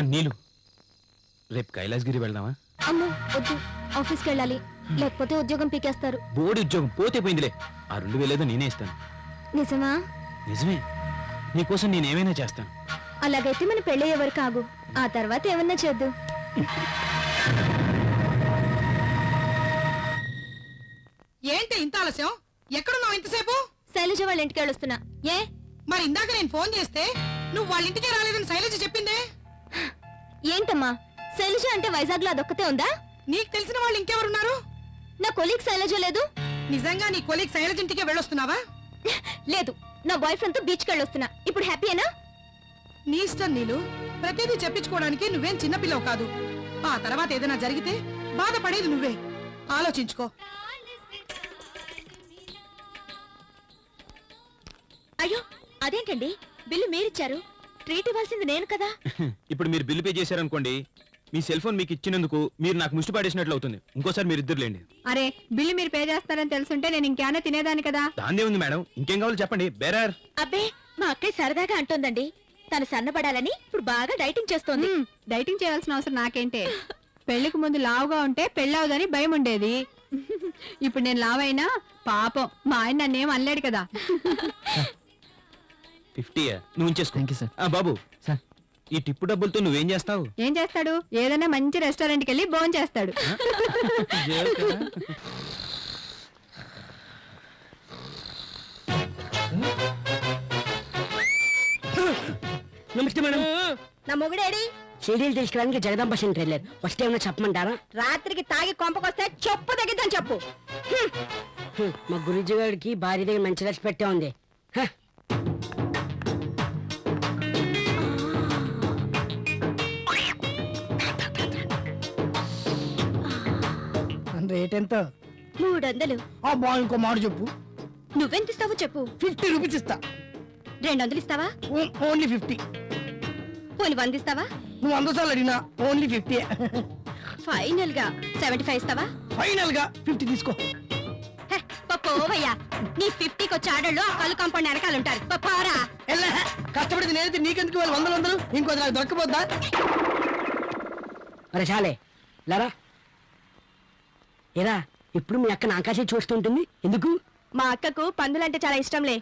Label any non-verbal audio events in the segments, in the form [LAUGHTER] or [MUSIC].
ఆ, నీలు. రేపు కైలాసగిరి వెళ్దామా? అమ్మో వద్దు. ఆఫీస్కి వెళ్ళాలి. లేకపోతే ఉద్యోగం పీకేస్తారు. బోడి ఉద్యోగం పోతే పోయిందిలే. ఆ రెండు వేలేదో నేనే ఇస్తాను. నిజమా? నిజమే. నీకోసం నేనేమైనా చేస్తాను. అలాగైతే మన పెళ్ళి ఎవరు కాగు ఆ తర్వాత ఏమన్నా చేద్దు. ఏంటి ఇంత ఆలస్యం? ఎక్కడున్నావు ఇంతసేపు? శైలజ వాళ్ళ ఇంటికి వెళ్ళొస్తున్నా. ఏ? మరి ఇందాక నేను ఫోన్ చేస్తే నువ్వు వాళ్ళ ఇంటికే రాలేదని శైలజ చెప్పిందే? ఏంటమ్మా? శైలజ అంటే వైజాగ్లో అదొక్కతే ఉందా? నీకు తెలిసిన వాళ్ళు ఇంకెవరున్నారు? నా కొలీగ్ శైలజ లేదు. నిజంగా నీ కొలీగ్ శైలజ ఇంటికే వెళ్ళొస్తున్నావా? లేదు నా బాయ్ ఫ్రెండ్తో బీచ్ వెళ్ళొస్తున్నా. ఇప్పుడు హ్యాపీయేనా నీ ఇష్టం నీలు. ప్రతిదీ చెప్పించుకోవడానికి నువ్వేం చిన్నపిల్లవు కాదు. ఆ తర్వాత ఏదైనా జరిగితే బాధపడేది నువ్వే. ఆలోచించుకో. అయ్యో అదేంటండి? బిల్లు మీరిచ్చారు ట్రీట్ ఇవ్వాల్సింది నేను కదా? [LAUGHS] ఇప్పుడు మీరు బిల్లు పే చేశారనుకోండి మీ సెల్ ఫోన్ మీకు ఇచ్చినందుకు మీరు నాకు ముష్టి పాడేసినట్లు అవుతుంది. ఇంకోసారి మీరు ఇద్దరు లేండి. అరే బిల్లు మీరు పే చేస్తారని తెలుసుంటే నేను ఇంకేమైనా తినేదాన్ని కదా? దాందే ఉంది మేడం. ఇంకేం కావాలో చెప్పండి. బేరార్. అబ్బే మా అక్కయ్య సరదాగా అంటోందండి. తను సన్నబడాలని ఇప్పుడు బాగా డైటింగ్ చేస్తోంది. డైటింగ్ చేయాల్సిన అవసరం నాకేంటే? పెళ్ళికి ముందు లావుగా ఉంటే పెళ్ళవదని భయం ఉండేది. [LAUGHS] ఇప్పుడు నేను లావైనా పాపం. మా ఆయన నన్నేం అనలేడు కదా. [LAUGHS] ఫిఫ్టీ నువ్వు ఉంచేసుకో. ఆ, బాబు. సార్ ఈ టిప్పు డబ్బులతో నువ్వేం చేస్తావు? ఏం చేస్తాడు? ఏదైనా మంచి రెస్టారెంట్కి వెళ్ళి భోజనం చేస్తాడు. నమస్తే మేడం. నా మొగుడేడి? సీడీలు తీసుకురావడానికి జగదాంబ సెంటర్ వెళ్ళారు. వస్తే ఏమైనా చెప్పమంటారా? రాత్రికి తాగి కొంపకొస్తే చెప్పు తగ్గిద్దని చెప్పు. హ్మ్, మా గురుజీ గారికి భార్య దగ్గర మంచి రెస్పెక్ట్ పెట్టే ఉంది. హ, రేట్ ఎంత? మూడు వందలు అబ్బా ఇంకో మాట చెప్పు. నువ్వెంత ఇస్తావో చెప్పు. ఫిఫ్టీ రూపీస్ ఇస్తా. రెండు వందలు ఇస్తావా? ఓ- ఓన్లీ ఫిఫ్టీ. పోని వంద ఇస్తావా నువ్వు వంద సార్లు అడిగినా ఓన్లీ ఫిఫ్టీ. ఫైనల్గా సెవెంటీ ఫైవ్ ఇస్తావా? ఫైనల్గా ఫిఫ్టీ తీసుకో. పోవయ్యా. నీ ఫిఫ్టీకి వచ్చే ఆడళ్ళు ఆ కళ్ళు కాంపౌండ్ వెనకాల ఉంటారు పోరా. ఎల్లా కష్టపడితే నేనైతే నీకెందుకు వాళ్ళు వందలు వందలు? ఇంకోది నాకు దొరకపోద్దా? మరి చాలే. లరా? ఏరా ఇప్పుడు మీ అక్క నాకాశే చూస్తుంటుంది ఎందుకు? మా అక్కకు పందులంటే చాలా ఇష్టంలే.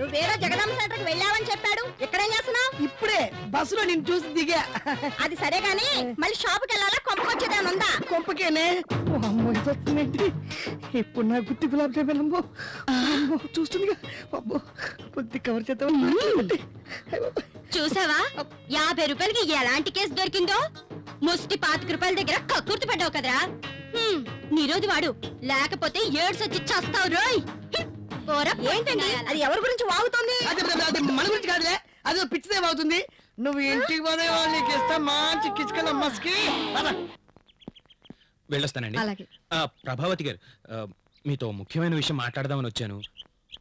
నువ్వేరో జగదాంబ సెంటర్కి వెళ్ళావని చెప్పాడు. ఇక్కడేం చేస్తున్నావు? ఇప్పుడే బస్సులో నేను చూసి దిగా. అది సరే గాని మళ్ళీ షాప్కి వెళ్ళాలా? కొంపకొచ్చేదేమన్నా ఉందా కొంపకేనే? ఓ అమ్మో ఇది వస్తుందేంటి? ఇప్పుడు నా గుత్తి గులాబ్ జామ్ అమ్మో అమ్మో, చూస్తుందిగా. అబ్బో కొద్ది కవర్ చేద్దాం చూసావా? యాభై రూపాయలకి ఎలాంటి కేసు దొరికిందో? ముష్టి పాతిక రూపాయల దగ్గర కక్కుర్తి పడ్డావు కదరా. హ్మ్, నిరోధి వాడు లేకపోతే ఏడ్స్ వచ్చి చస్తావు రోయ్. ఏంటండి? అది ఎవరి గురించి వాగుతోంది? అది అది- అది మన గురించి కాదులే. అది పిచ్చిదేం అవుతుంది నువ్వు ఇంటికి పోతే వాళ్ళు నీకు ఇస్తా మంచి కిచ్చుకెళ్ళ మస్కి. వెళ్ళొస్తానండి. అలాగే. ఆ, ప్రభావతి గారు మీతో ముఖ్యమైన విషయం మాట్లాడదామని వచ్చాను.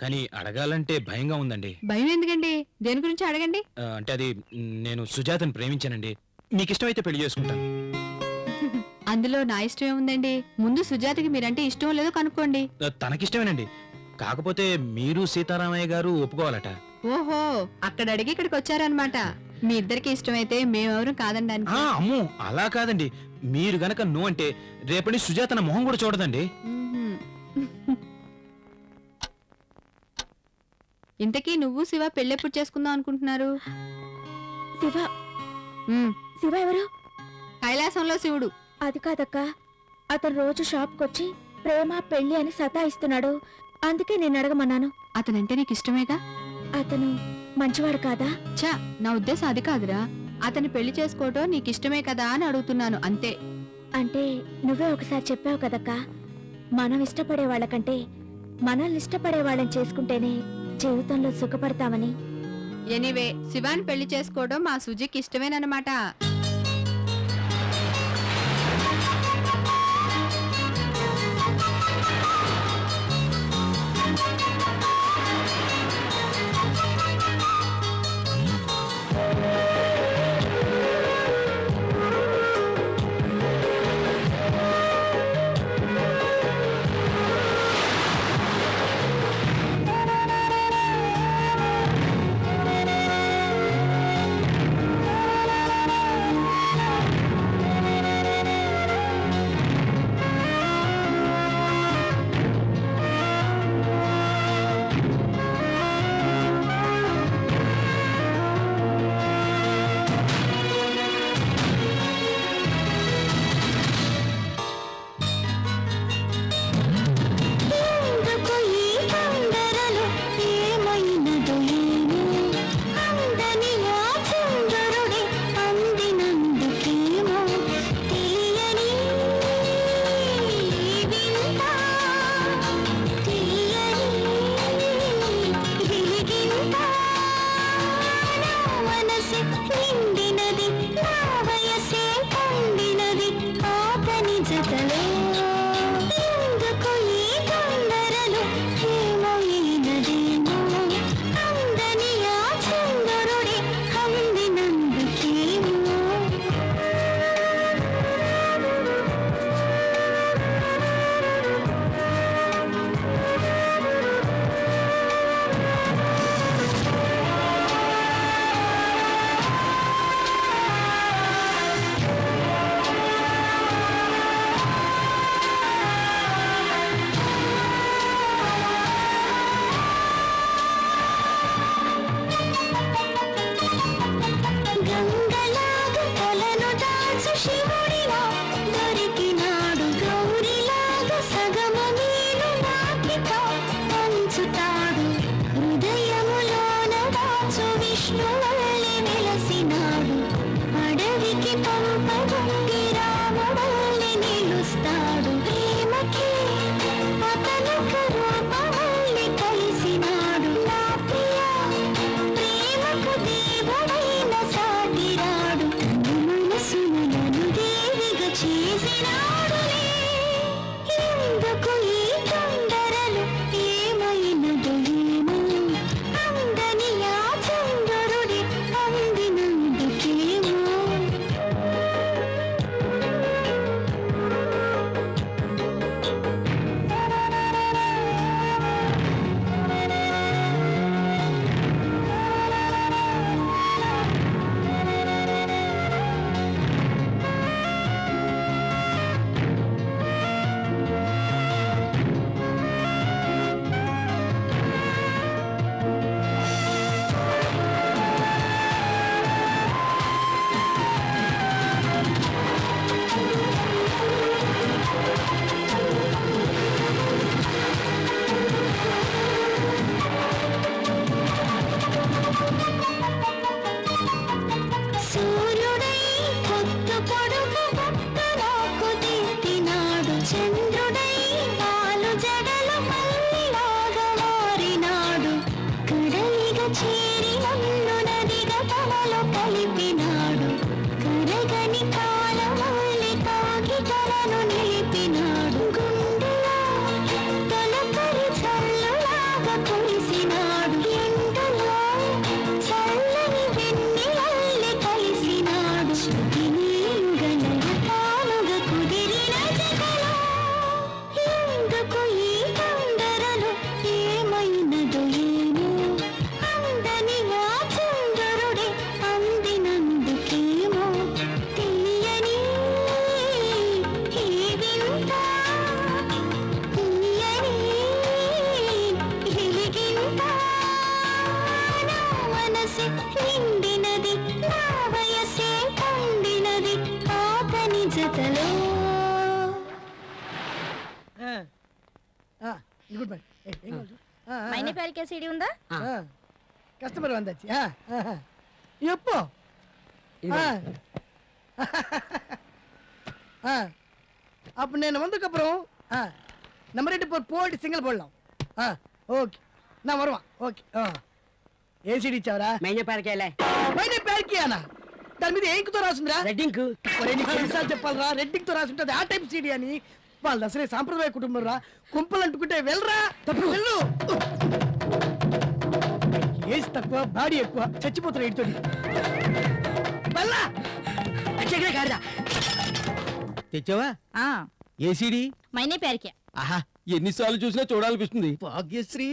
కానీ అడగాలంటే భయంగా ఉందండి. భయం ఎందుకండి? దేని గురించి అడగండి? అంటే అది నేను సుజాతను ప్రేమించానండి. మీకు ఇష్టమైతే పెళ్ళి చేసుకుంటాను. [LAUGHS] అందులో నా ఇష్టం ఏముందండి? ముందు సుజాతకి మీరంటే ఇష్టం లేదో కనుక్కోండి. తనకిష్టమేనండి. కాకపోతే మీరు సీతారామయ్య గారు ఒప్పుకోవాలట. ఓహో అక్కడ అడిగి ఇక్కడికి వచ్చారనమాట మీ ఇద్దరికి ఇష్టమైతే మేమెవరు ఆ, అమ్మో అలా కాదండి. మీరు గనక నో అంటే రేపటి సుజాతన మొహం కూడా చూడదండి. ఇంతకీ నువ్వు శివ పెళ్ళెప్పుడు చేసుకుందాం అనుకుంటున్నారు? శివ. శివ ఎవరు కైలాసంలో శివుడు. అది కాదక్క. అతను రోజు షాప్కి వచ్చి ప్రేమ పెళ్ళి అని సతాయిస్తున్నాడు. అందుకే నేను అడగమన్నాను. అతనంటే నీకు ఇష్టమేగా అతను మంచివాడు కాదా? చా నా ఉద్దేశం అది కాదురా. అతని పెళ్ళి చేసుకోవటం నీకు ఇష్టమే కదా అని అడుగుతున్నాను అంతే. అంటే నువ్వే ఒకసారి చెప్పావు కదక్క. మనం ఇష్టపడే వాళ్ళకంటే మనల్ని ఇష్టపడే వాళ్ళని చేసుకుంటేనే జీవితంలో సుఖపడతామని. ఎనీవే శివాని పెళ్ళి చేసుకోవడం మా సుజికి ఇష్టమేనమాట మనసే నిండినది నా వయసే పండినది ఆతని జతలో గుడ్ బై ఏం కావాలి? ఆ, ఆ, మైనే ప్యారికే సీడీ ఉందా ఆ. కస్టమర్ వందచ్చి ఎప్పు ఇదిగో. అప్పుడు నేను వందకు அப்புறம் நம்ம ரெண்டு பேர் போட்டு சிங்கிள் போடலாம் ஆ ஓகே நான் வருவான் ఓకే ఏం సీడీ ఇచ్చావరా? మైనే పారకేలే. పైన ప్యాకియానా దాని మీద ఏంకుతో రాసిందిరా? రెడ్ ఇంక్. ఒరేయ్, నీకు ఎన్నిసార్లు చెప్పాలరా? రెడ్డింగ్తో రాసి ఉంటుంది ఆ టైప్ సీడీ అని. వాళ్ళది అసలే సాంప్రదాయ కుటుంబం రా. కుంపలు అంటుకుంటే వెళ్ళరా? తప్పు. వెళ్ళు. ఏజ్ తక్కువ బాడీ ఎక్కువ. చచ్చిపోతారు ఇంటితో వెళ్ళా. కారదా తెచ్చావా? ఏసీడి మైనే ప్యారికే ఆహా ఎన్నిసార్లు చూసినా చూడాలనిపిస్తుంది. భాగ్యశ్రీ.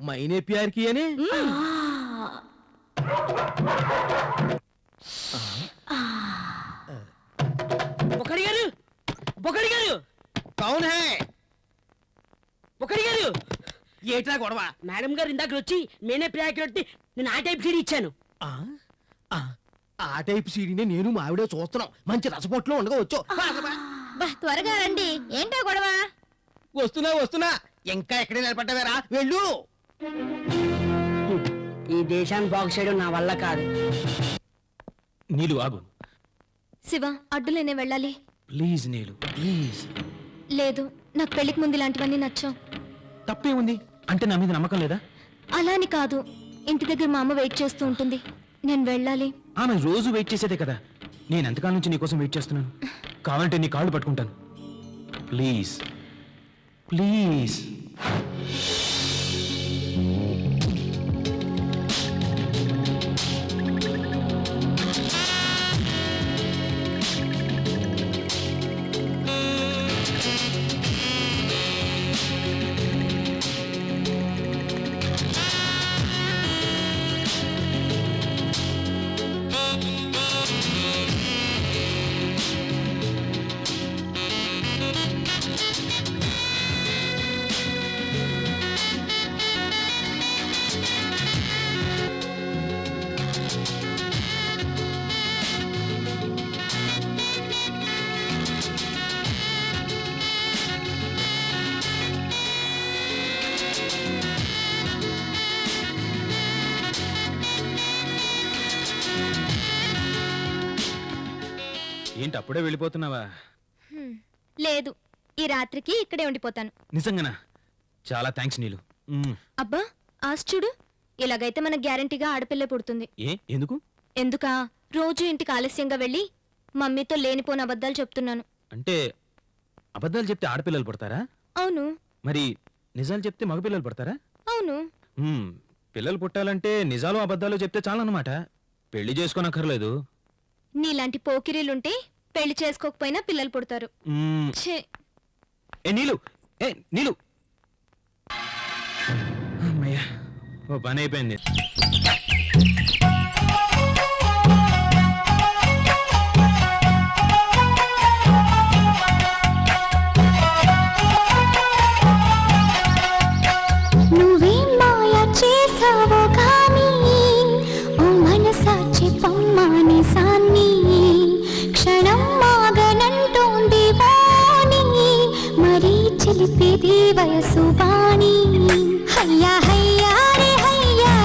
మైనే ప్యార్కి అని? బొక్కడి గారు బొక్కడి గారు కౌన్ హే! బొక్కడి గారు ఏట్రా గొడవ? మేడం గారు ఇందాక వచ్చి మేనే ప్యాకెట్ నేను ఆ టైప్ సీడీ ఇచ్చాను. ఆ, టైప్ సీడీనే నేను మా ఆవిడ చూస్తున్నాం. మంచి రసపొట్లో ఉండగా వచ్చో త్వరగా రండి. ఏంటో గొడవ? వస్తున్నా వస్తున్నా. ఇంకా ఎక్కడే నిలబడ్డావేరా? వెళ్ళు. ఈ దేశాన్ని బాగు చేయడం నా వల్ల కాదు. నీలు ఆగు. శివ అడ్డులేనే వెళ్ళాలి. Please Neelu please. లేదు నాకు పెళ్ళికి ముందు ఇలాంటివన్నీ నచ్చం తప్పే ఉంది అంటే నా మీద నమ్మకం లేదా? అలా అని కాదు. ఇంటి దగ్గర మా అమ్మ వెయిట్ చేస్తూ ఉంటుంది. నేను వెళ్ళాలి. ఆమె రోజు వెయిట్ చేసేదే కదా. నేను ఎంతకాలం నుంచి నీకోసం వెయిట్ చేస్తున్నాను? కావాలంటే నీ కాళ్ళు పట్టుకుంటాను. ప్లీజ్. Please. ప్లీజ్ అప్పుడే వెళ్ళిపోతున్నావా? హ్మ్. లేదు. ఈ రాత్రికి ఇక్కడే ఉండిపోతాను. నిజంగానా? చాలా థ్యాంక్స్ నీలు. మ్మ్. అబ్బా ఆశ చూడు. ఇలాగైతే మన గ్యారంటీగా ఆడపిల్ల పుడుతుంది. ఏ ఎందుకు? ఎందుకా? రోజు ఇంటికి ఆలస్యంగా వెళ్ళి మమ్మీతో లేనిపోని అబద్ధాలు చెప్తున్నాను. అంటే అబద్ధాలు చెప్తే ఆడపిల్లలు పడతారా? అవును. మరి నిజాలు చెప్తే మగపిల్లలు పడతారా? అవును. మ్మ్. పిల్లలు పుట్టాలంటే నిజాలు అబద్ధాలు చెప్తే చాలన్నమాట. పెళ్ళి చేసుకోనక్కర్లేదు. నీలాంటి పోకిరీలుంటే పెళ్ళి చేసుకోకపోయినా పిల్లలు పుడతారు. మ్మ్. ఛే. ఏ నీలు. ఏ నీలు. అమ్మయ్యా. ఓ పని అయిపోయింది.